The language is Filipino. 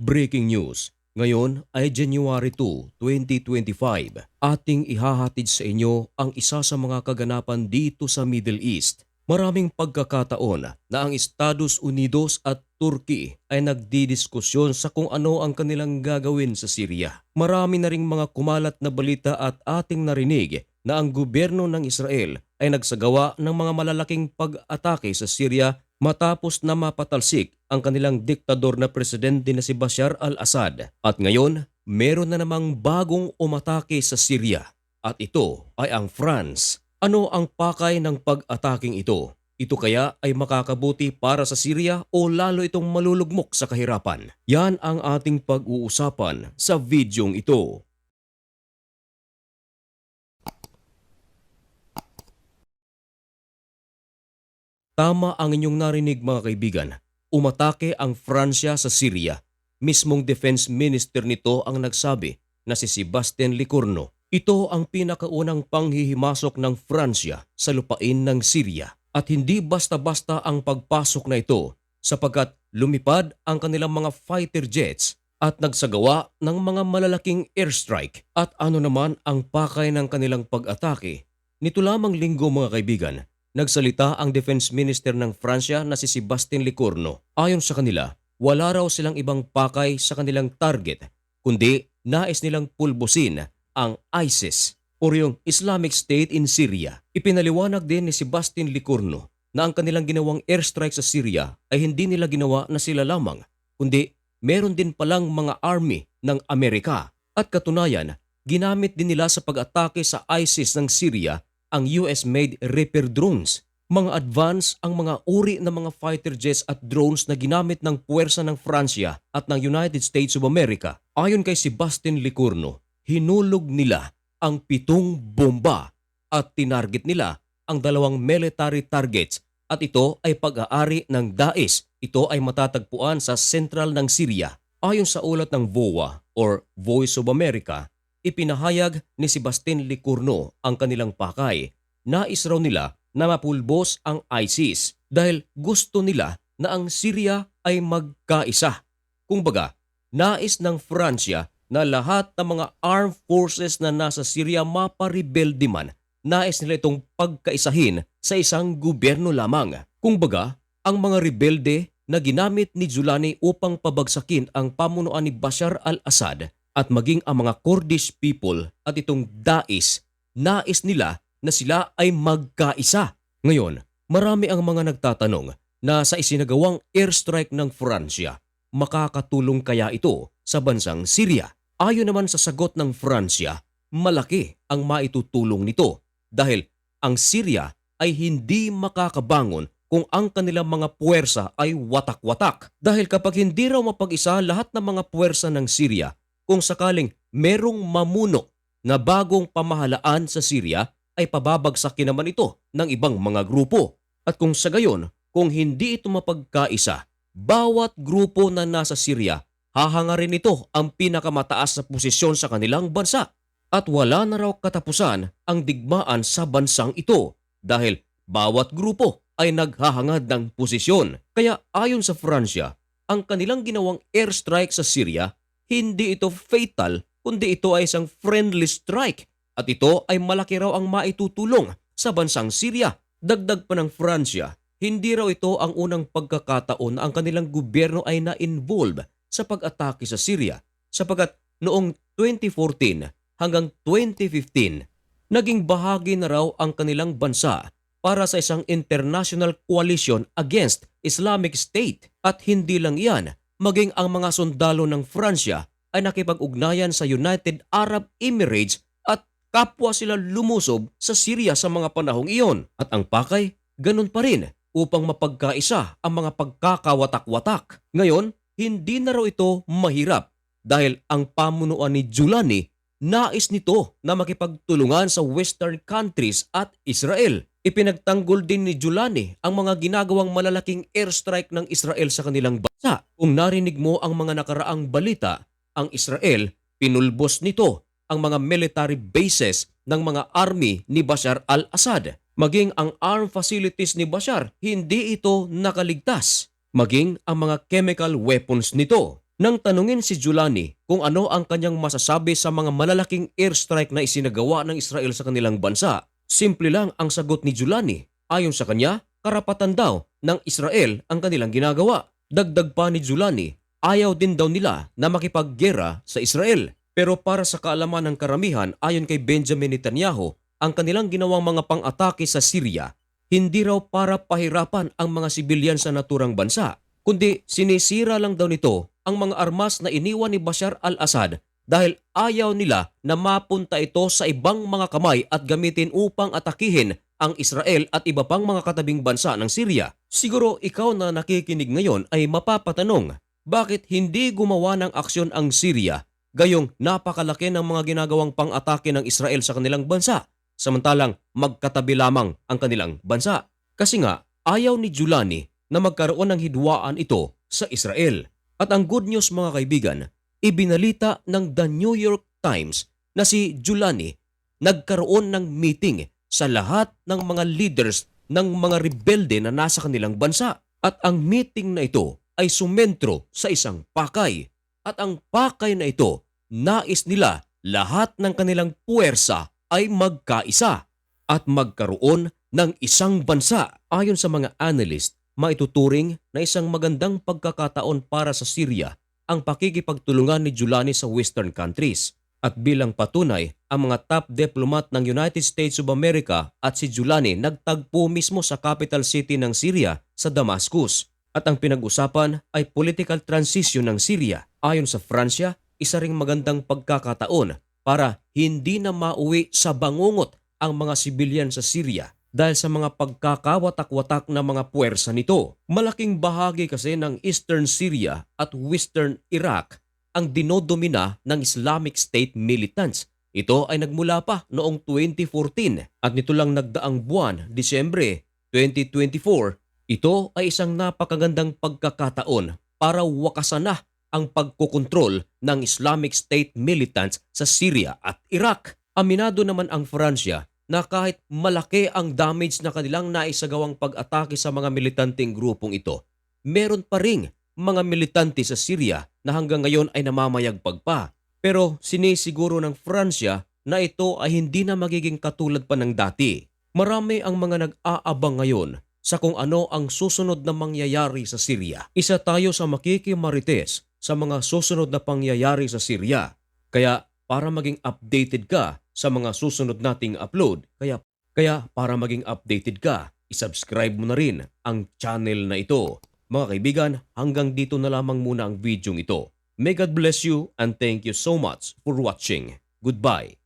Breaking news. Ngayon ay January 2, 2025. Ating ihahatid sa inyo ang isa sa mga kaganapan dito sa Middle East. Maraming pagkakataon na ang Estados Unidos at Turkey ay nagdidiskusyon sa kung ano ang kanilang gagawin sa Syria. Marami na ring mga kumalat na balita at ating narinig na ang gobyerno ng Israel ay nagsagawa ng mga malalaking pag-atake sa Syria matapos na mapatalsik ang kanilang diktador na presidente na si Bashar al-Assad. At ngayon, meron na namang bagong umatake sa Syria. At ito ay ang France. Ano ang pakay ng pag-ataking ito? Ito kaya ay makakabuti para sa Syria o lalo itong malulugmok sa kahirapan? Yan ang ating pag-uusapan sa videong ito. Tama ang inyong narinig mga kaibigan. Umatake ang Fransya sa Syria. Mismong defense minister nito ang nagsabi na si Sebastian Licorno. Ito ang pinakaunang panghihimasok ng Fransya sa lupain ng Syria. At hindi basta-basta ang pagpasok na ito sapagkat lumipad ang kanilang mga fighter jets at nagsagawa ng mga malalaking airstrike. At ano naman ang pakay ng kanilang pag-atake? Nito lamang linggo mga kaibigan, Nagsalita ang Defense Minister ng Fransya na si Sebastian Licorno. Ayon sa kanila, wala raw silang ibang pakay sa kanilang target, kundi nais nilang pulbusin ang ISIS o yung Islamic State in Syria. Ipinaliwanag din ni Sebastian Licorno na ang kanilang ginawang airstrike sa Syria ay hindi nila ginawa na sila lamang, kundi meron din palang mga army ng Amerika. At katunayan, ginamit din nila sa pag-atake sa ISIS ng Syria ang US-made Reaper drones. Mga advance ang mga uri ng mga fighter jets at drones na ginamit ng puwersa ng Fransya at ng United States of America. Ayon kay Sebastian Licurno, hinulog nila ang pitong bomba at tinarget nila ang dalawang military targets at ito ay pag-aari ng Daesh. Ito ay matatagpuan sa sentral ng Syria. Ayon sa ulat ng VOA or Voice of America, ipinahayag ni Sebastian Licurno ang kanilang pakay. Nais raw nila na mapulbos ang ISIS dahil gusto nila na ang Syria ay magkaisa. Kung baga, nais ng Fransya na lahat ng mga armed forces na nasa Syria maparebelde man, nais nila itong pagkaisahin sa isang gobyerno lamang. Kung baga, ang mga rebelde na ginamit ni Julani upang pabagsakin ang pamunuan ni Bashar al-Assad at maging ang mga Kurdish people at itong Daesh, nais nila na sila ay magkaisa. Ngayon, marami ang mga nagtatanong na sa isinagawang airstrike ng Fransya, makakatulong kaya ito sa bansang Syria? Ayon naman sa sagot ng Fransya, malaki ang maitutulong nito dahil ang Syria ay hindi makakabangon kung ang kanilang mga puwersa ay watak-watak. Dahil kapag hindi raw mapag-isa lahat ng mga puwersa ng Syria, kung sakaling merong mamuno na bagong pamahalaan sa Syria ay pababagsakin naman ito ng ibang mga grupo. At kung sa gayon, kung hindi ito mapagkaisa, bawat grupo na nasa Syria, hahangarin ito ang pinakamataas na posisyon sa kanilang bansa. At wala na raw katapusan ang digmaan sa bansang ito dahil bawat grupo ay naghahangad ng posisyon. Kaya ayon sa Fransya, ang kanilang ginawang airstrike sa Syria hindi ito fatal kundi ito ay isang friendly strike at ito ay malaki raw ang maitutulong sa bansang Syria. Dagdag pa ng Fransya, hindi raw ito ang unang pagkakataon na ang kanilang gobyerno ay na-involve sa pag-atake sa Syria sapagkat noong 2014 hanggang 2015 naging bahagi na raw ang kanilang bansa para sa isang international coalition against Islamic State at hindi lang iyan maging ang mga sundalo ng Fransya ay nakipag-ugnayan sa United Arab Emirates at kapwa sila lumusob sa Syria sa mga panahong iyon. At ang pakay, ganun pa rin upang mapagkaisa ang mga pagkakawatak-watak. Ngayon, hindi na raw ito mahirap dahil ang pamunuan ni Julani nais nito na makipagtulungan sa western countries at Israel. Ipinagtanggol din ni Julani ang mga ginagawang malalaking airstrike ng Israel sa kanilang bansa. Kung narinig mo ang mga nakaraang balita, ang Israel pinulbos nito ang mga military bases ng mga army ni Bashar al-Assad. Maging ang armed facilities ni Bashar, hindi ito nakaligtas. Maging ang mga chemical weapons nito. Nang tanungin si Giuliani kung ano ang kanyang masasabi sa mga malalaking airstrike na isinagawa ng Israel sa kanilang bansa, simple lang ang sagot ni Giuliani. Ayon sa kanya, karapatan daw ng Israel ang kanilang ginagawa. Dagdag pa ni Giuliani, ayaw din daw nila na makipaggera sa Israel. Pero para sa kaalaman ng karamihan ayon kay Benjamin Netanyahu, ang kanilang ginawang mga pang-atake sa Syria hindi raw para pahirapan ang mga sibilyan sa naturang bansa, kundi sinisira lang daw nito ang mga armas na iniwan ni Bashar al-Assad dahil ayaw nila na mapunta ito sa ibang mga kamay at gamitin upang atakihin ang Israel at iba pang mga katabing bansa ng Syria. Siguro ikaw na nakikinig ngayon ay mapapatanong, bakit hindi gumawa ng aksyon ang Syria gayong napakalaki ng mga ginagawang pang-atake ng Israel sa kanilang bansa? samantalang magkatabi lamang ang kanilang bansa. Kasi nga, ayaw ni Giuliani na magkaroon ng hidwaan ito sa Israel. At ang good news mga kaibigan, ibinalita ng The New York Times na si Giuliani nagkaroon ng meeting sa lahat ng mga leaders ng mga rebelde na nasa kanilang bansa. At ang meeting na ito ay sumentro sa isang pakay. At ang pakay na ito, nais nila lahat ng kanilang puwersa ay magkaisa at magkaroon ng isang bansa. Ayon sa mga analyst, maituturing na isang magandang pagkakataon para sa Syria ang pakikipagtulungan ni Giuliani sa western countries. At bilang patunay, ang mga top diplomat ng United States of America at si Giuliani nagtagpo mismo sa capital city ng Syria sa Damascus. At ang pinag-usapan ay political transition ng Syria. Ayon sa Fransya, isa ring magandang pagkakataon para hindi na mauwi sa bangungot ang mga sibilyan sa Syria dahil sa mga pagkakawatak-watak na mga puwersa nito. Malaking bahagi kasi ng Eastern Syria at Western Iraq ang dinodomina ng Islamic State militants. Ito ay nagmula pa noong 2014 at nito lang nagdaang buwan, Disyembre 2024, ito ay isang napakagandang pagkakataon para wakasan na ang pagkokontrol ng Islamic State militants sa Syria at Iraq. Aminado naman ang Fransya na kahit malaki ang damage na kanilang naisagawang pag-atake sa mga militanteng grupong ito, meron pa ring mga militante sa Syria na hanggang ngayon ay namamayagpag pa. Pero sinisiguro ng Fransya na ito ay hindi na magiging katulad pa ng dati. Marami ang mga nag-aabang ngayon sa kung ano ang susunod na mangyayari sa Syria. Isa tayo sa makikimarites sa mga susunod na pangyayari sa Syria. Kaya para maging updated ka sa mga susunod nating upload, kaya kaya para maging updated ka, isubscribe mo na rin ang channel na ito. Mga kaibigan, hanggang dito na lamang muna ang video ito. May God bless you and thank you so much for watching. Goodbye.